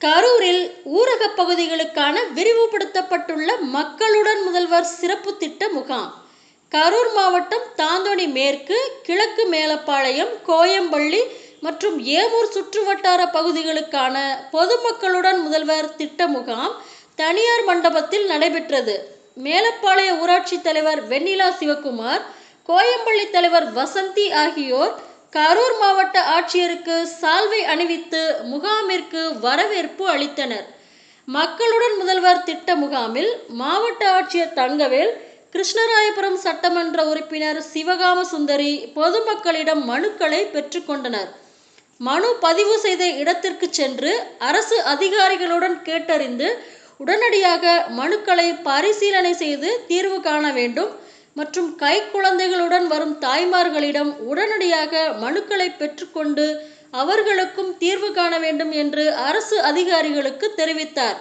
கரூரில் ஊரகப் பகுதிகளுக்கான விரிவுபடுத்தப்பட்டுள்ள மக்களுடன் முதல்வர் சிறப்பு திட்ட முகாம். கரூர் மாவட்டம் தாந்தோணி மேற்கு கிழக்கு மேலப்பாளையம் கோயம்பள்ளி மற்றும் ஏமூர் சுற்றுவட்டார பகுதிகளுக்கான பொதுமக்களுடன் முதல்வர் திட்ட முகாம் தனியார் மண்டபத்தில் நடைபெற்றது. மேலப்பாளைய ஊராட்சி தலைவர் வெண்ணிலா சிவகுமார் கோயம்பள்ளி தலைவர் வசந்தி ஆகியோர் கரூர் மாவட்ட ஆட்சியருக்கு சால்வை அணிவித்து முகாமிற்கு வரவேற்பு அளித்தனர். மக்களுடன் முதல்வர் திட்ட முகாமில் மாவட்ட ஆட்சியர் தங்கவேல் கிருஷ்ணராயபுரம் சட்டமன்ற உறுப்பினர் சிவகாம சுந்தரி பொதுமக்களிடம் மனுக்களை பெற்றுக்கொண்டனர். மனு பதிவு செய்த இடத்திற்கு சென்று அரசு அதிகாரிகளுடன் கேட்டறிந்து உடனடியாக மனுக்களை பரிசீலனை செய்து தீர்வு காண வேண்டும். மற்றும் கை குழந்தைகளுடன் வரும் தாய்மார்களிடம் உடனடியாக மனுக்களை பெற்றுக்கொண்டு அவர்களுக்கும் தீர்வு காண வேண்டும் என்று அரசு அதிகாரிகளுக்கு தெரிவித்தார்.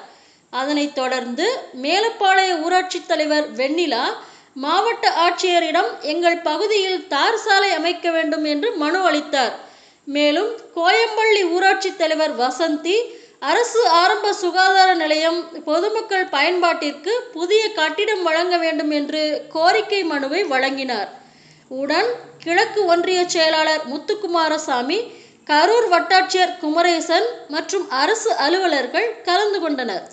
அதனைத் தொடர்ந்து மேலப்பாளைய ஊராட்சி தலைவர் வெண்ணிலா மாவட்ட ஆட்சியரிடம் எங்கள் பகுதியில் தார் சாலை அமைக்க வேண்டும் என்று மனு அளித்தார். மேலும் கோயம்பள்ளி ஊராட்சி தலைவர் வசந்தி அரசு ஆரம்ப சுகாதார நிலையம் பொதுமக்கள் பயன்பாட்டிற்கு புதிய கட்டிடம் வழங்க வேண்டும் என்று கோரிக்கை மனுவை வழங்கினார். உடன் கிழக்கு ஒன்றிய செயலாளர் முத்துக்குமாரசாமி கரூர் வட்டாட்சியர் குமரேசன் மற்றும் அரசு அலுவலர்கள் கலந்து கொண்டனர்.